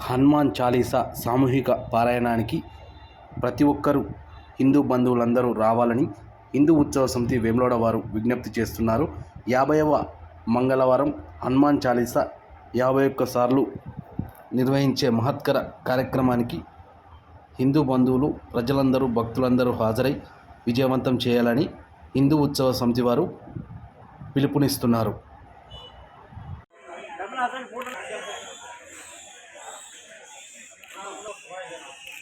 హనుమాన్ చాలీసా సామూహిక పారాయణానికి ప్రతి ఒక్కరూ హిందూ బంధువులందరూ రావాలని హిందూ ఉత్సవ సమితి వేములవాడ వారు విజ్ఞప్తి చేస్తున్నారు. యాభైవ మంగళవారం హనుమాన్ చాలీసా యాభై ఒక్క సార్లు నిర్వహించే మహత్కర కార్యక్రమానికి హిందూ బంధువులు ప్రజలందరూ భక్తులందరూ హాజరై విజయవంతం చేయాలని హిందూ ఉత్సవ సమితి వారు పిలుపునిస్తున్నారు.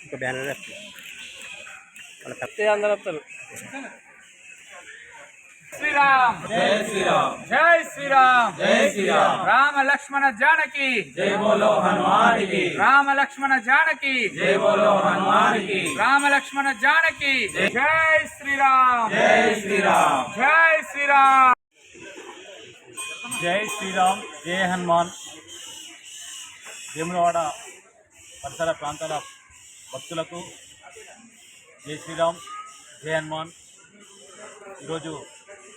ఇంకా బ్యానర్ వాళ్ళ తప్పితే అందరూ వస్తారు? శ్రీరామ్! జై శ్రీరామ్! జై శ్రీరామ్! జై శ్రీరామ్! రామ లక్ష్మణ జానకి! జై బోలో హనుమానికి! రామ లక్ష్మణ జానకి! జై బోలో హనుమానికి! రామ లక్ష్మణ జానకి! జై శ్రీరామ్! జై శ్రీరామ్! జై శ్రీరామ్! జై శ్రీరామ్! జై హనుమాన్! వేములవాడ పరిసర ప్రాంతాల భక్తులకు జై శ్రీరామ్ జై హనుమాన్. ఈరోజు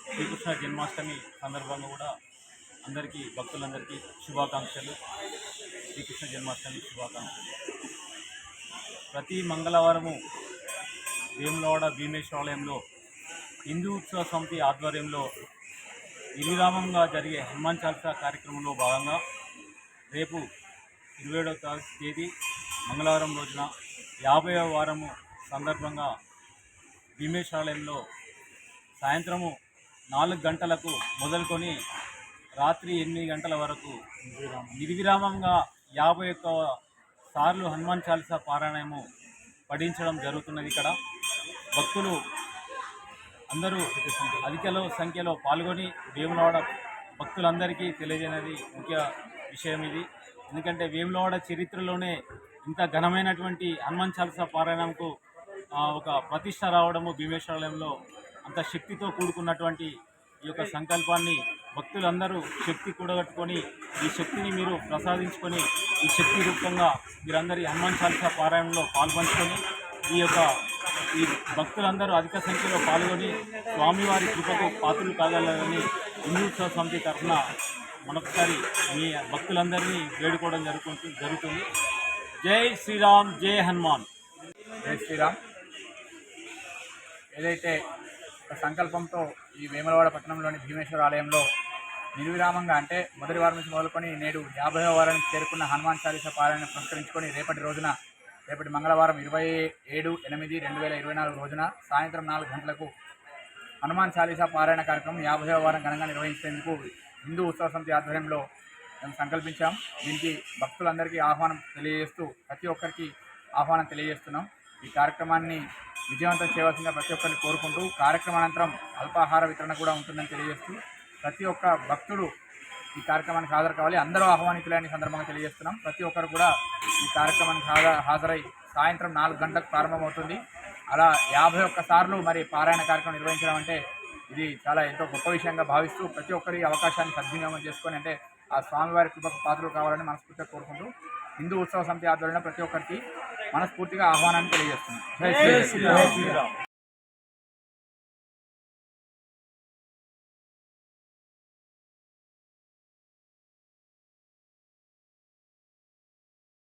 శ్రీకృష్ణ జన్మాష్టమి సందర్భంగా కూడా అందరికీ భక్తులందరికీ శుభాకాంక్షలు. శ్రీకృష్ణ జన్మాష్టమి శుభాకాంక్షలు. ప్రతి మంగళవారము వేములవాడ భీమేశ్వరాలయంలో హిందూ ఉత్సవ సమితి ఆధ్వర్యంలో నిర్విరామంగా జరిగే హనుమాన్ చాలీసా కార్యక్రమంలో భాగంగా రేపు ఇరవై ఏడవ తేదీ మంగళవారం రోజున యాభైవ వారము సందర్భంగా భీమేశ్వరాలయంలో సాయంత్రము నాలుగు గంటలకు మొదలుకొని రాత్రి ఎనిమిది గంటల వరకు నిర్విరామంగా యాభై ఒక్క సార్లు హనుమాన్ చాలీసా పారాయణము పఠించడం జరుగుతున్నది ఇక్కడ. భక్తులు అందరూ అధికలో సంఖ్యలో పాల్గొని వేములవాడ భక్తులందరికీ తెలియజేయనది ముఖ్య విషయం ఇది. ఎందుకంటే వేములవాడ చరిత్రలోనే ఇంత ఘనమైనటువంటి హనుమాన్ చాలీసా పారాయణంకు ఒక ప్రతిష్ట రావడము భీమేశ్వరాలయంలో అంత శక్తితో కూడుకున్నటువంటి ఈ యొక్క సంకల్పాన్ని భక్తులందరూ శక్తి కూడగట్టుకొని ఈ శక్తిని మీరు ప్రసాదించుకొని ఈ శక్తి రూపంగా మీరందరి హనుమాన్ చాలీసా పారాయణంలో పాల్పంచుకొని ఈ యొక్క ఈ భక్తులందరూ అధిక సంఖ్యలో పాల్గొని స్వామివారి కృపకు పాత్రలు కాగలరని హిందూత్సవ సమితి తరఫున మనొకసారి మీ భక్తులందరినీ వేడుకోవడం జరుగుతుంది జరుగుతుంది. జై శ్రీరామ్ జై హనుమాన్. జై శ్రీరామ్. ఏదైతే ఒక సంకల్పంతో ఈ వేములవాడ పట్టణంలోని భీమేశ్వర ఆలయంలో నిర్విరామంగా అంటే మొదటి వారం నుంచి మొదలుకొని నేడు యాభైవ వారానికి చేరుకున్న హనుమాన్ చాలీసా పారాయణ పురస్కరించుకొని రేపటి రోజున రేపటి మంగళవారం ఇరవై ఏడు ఎనిమిది రెండు వేల ఇరవై నాలుగు రోజున సాయంత్రం నాలుగు గంటలకు హనుమాన్ చాలీసా పారాయణ కార్యక్రమం యాభై వారం ఘనంగా నిర్వహించేందుకు హిందూ ఉత్సవ సమితి ఆధ్వర్యంలో మేము సంకల్పించాం. దీనికి భక్తులందరికీ ఆహ్వానం తెలియజేస్తూ ప్రతి ఒక్కరికి ఆహ్వానం తెలియజేస్తున్నాం. ఈ కార్యక్రమాన్ని విజయవంతం చేయవలసిందిగా ప్రతి ఒక్కరిని కోరుకుంటూ కార్యక్రమానంతరం అల్పాహార వితరణ కూడా ఉంటుందని తెలియజేస్తూ ప్రతి ఒక్క భక్తుడు ఈ కార్యక్రమానికి హాజరు కావాలి. అందరూ ఆహ్వానితులని సందర్భంగా తెలియజేస్తున్నాం. ప్రతి ఒక్కరు కూడా ఈ కార్యక్రమానికి హాజరై సాయంత్రం నాలుగు గంటలకు ప్రారంభమవుతుంది. అలా యాభై ఒక్క సార్లు మరి పారాయణ కార్యక్రమం నిర్వహించడం అంటే ఇది చాలా ఎంతో గొప్ప విషయంగా భావిస్తూ ప్రతి ఒక్కరి అవకాశాన్ని సద్వినియోగం చేసుకొని అంటే ఆ స్వామివారి కృపకు పాత్రలు కావాలని మనస్ఫూర్తిగా కోరుకుంటూ హిందూ ఉత్సవ సమితి ఆధ్వర్యంలో ప్రతి ఒక్కరికి మనస్ఫూర్తిగా ఆహ్వానాన్ని. శ్రీరామ్